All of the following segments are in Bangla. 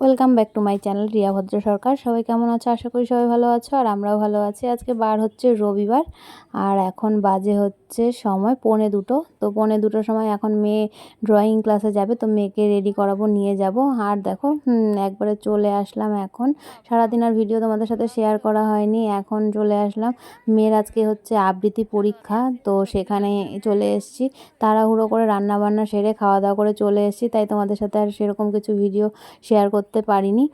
Welcome back to my channel Riya Bhadra Sarkar সবাই কেমন আছো? আশা করি সবাই ভালো আছো, আর আমরাও ভালো আছি। আজকে বার হচ্ছে রবিবার, আর এখন বাজে হচ্ছে সময় পৌনে দুটো। তো পৌনে দুটোর সময় এখন মেয়ে ড্রয়িং ক্লাসে যাবে, তো মেয়েকে রেডি করাবো, নিয়ে যাব। আর দেখো একবারে চলে আসলাম এখন। সারাদিন আর ভিডিও তোমাদের সাথে শেয়ার করা হয়নি, এখন চলে আসলাম। মেয়ের আজকে হচ্ছে আবৃত্তি পরীক্ষা, তো সেখানে চলে এসেছি। তাড়াহুড়ো করে রান্না বান্না সেরে খাওয়া দাওয়া করে চলে এসেছি, তাই তোমাদের সাথে আর সেরকম কিছু ভিডিও শেয়ার করতে করতে পারিনি।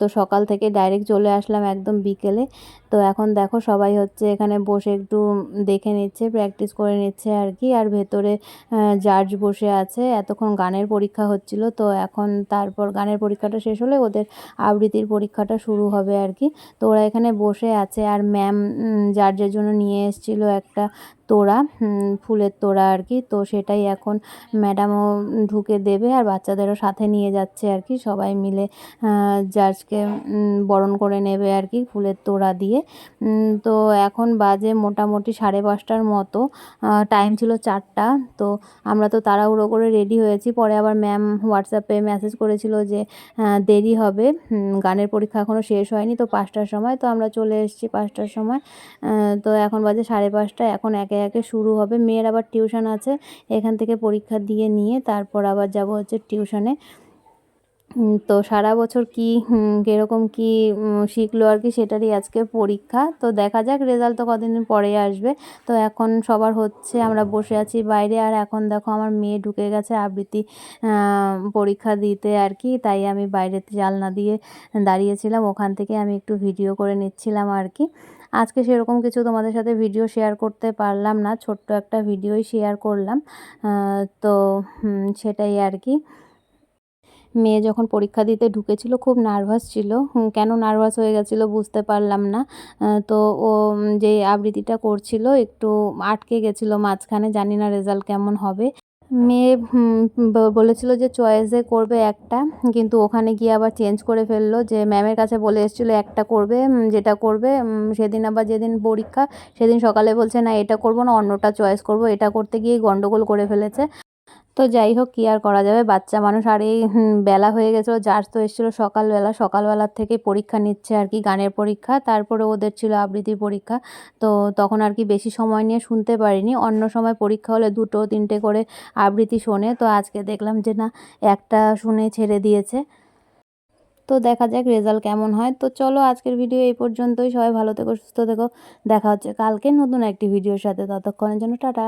তো সকাল থেকে ডাইরেক্ট চলে আসলাম একদম বিকেলে। তো এখন দেখো সবাই হচ্ছে এখানে বসে একটু দেখে নিচ্ছে প্র্যাকটিস করে নিচ্ছে আর কি আর ভেতরে জাজ বসে আছে। এতক্ষণ গানের পরীক্ষা হচ্ছিল। তো এখন তারপর গানের পরীক্ষাটা শেষ হলে ওদের আবৃত্তির পরীক্ষাটা শুরু হবে আর কি তো ওরা এখানে বসে আছে। আর ম্যাম জার্জের জন্য নিয়ে এসেছিল একটা তোড়া ফুলের তোড়া আর কি তো সেটাই এখন ম্যাডামও ঢুকে দেবে। আর বাচ্চাদেরও সাথে নিয়ে যাচ্ছে আর কি সবাই মিলে জাজকে বরণ করে নেবে আর কি ফুলের তোড়া দিয়ে। তো এখন বাজে মোটামুটি সাড়ে পাঁচটার মতো টাইম ছিল চারটা। তো আমরা তো তাড়াহুড়ো করে রেডি হয়েছি। পরে আবার ম্যাম হোয়াটসঅ্যাপে মেসেজ করেছিল যে দেরি হবে। গানের পরীক্ষা এখনও শেষ হয়নি, তো পাঁচটার সময়। তো আমরা চলে এসেছি পাঁচটার সময়। তো এখন বাজে সাড়ে পাঁচটা এখন একে একে শুরু হবে। মেয়ের আবার টিউশন আছে। এখান থেকে পরীক্ষা দিয়ে নিয়ে তারপর আবার যাব হচ্ছে টিউশনে তো সারা বছর কি কীরকম কী শিখলো আর কি সেটারই আজকে পরীক্ষা। তো দেখা যাক রেজাল্ট তো কদিন পরে আসবে। তো এখন সবার হচ্ছে আমরা বসে আছি বাইরে আর এখন দেখো আমার মেয়ে ঢুকে গেছে আবৃত্তি পরীক্ষা দিতে আর কি। তাই আমি বাইরে জালনা দিয়ে দাঁড়িয়েছিলাম, ওখান থেকে আমি একটু ভিডিও করে নিচ্ছিলাম আর কি। আজকে সেরকম কিছু তোমাদের সাথে ভিডিও শেয়ার করতে পারলাম না, ছোট্ট একটা ভিডিওই শেয়ার করলাম। তো সেটাই আর কি। মেয়ে যখন পরীক্ষা দিতে ঢুকেছিল, খুব নার্ভাস ছিল। কেন নার্ভাস হয়ে গেছিল বুঝতে পারলাম না। তো ও যে আবৃত্তিটা করছিল একটু আটকে গেছিল মাঝখানে, জানি না রেজাল্ট কেমন হবে। মেয়ে বলেছিল যে চয়েসে করবে একটা, কিন্তু ওখানে গিয়ে আবার চেঞ্জ করে ফেলল যে ম্যামের কাছে বলে এসেছিল একটা করবে যেটা করবে সেদিন আবার যেদিন পরীক্ষা, সেদিন সকালে বলছে না এটা করব না, অন্যটা চয়েস করব, এটা করতে গিয়েই গন্ডগোল করে ফেলেছে। তো যাই হোক, কী আর করা যাবে? বাচ্চা মানুষ, আর এই বেলা হয়ে গেছিল, যার তো এসেছিল সকালবেলা, সকালবেলার থেকে পরীক্ষা নিচ্ছে আর কি, গানের পরীক্ষা, তারপরে ওদের ছিল আবৃত্তির পরীক্ষা। তো তখন আর কি বেশি সময় নিয়ে শুনতে পারিনি, অন্য সময় পরীক্ষা হলে দুটো, তিনটে করে আবৃত্তি শোনে। তো আজকে দেখলাম যে না, একটা শুনে ছেড়ে দিয়েছে। তো দেখা যাক রেজাল্ট কেমন হয়। তো চলো আজকের ভিডিও এই পর্যন্তই। সবাই ভালো থেকো, সুস্থ থেকো। দেখা হচ্ছে কালকে নতুন একটি ভিডিওর সাথে। ততক্ষণের জন্য টাটা।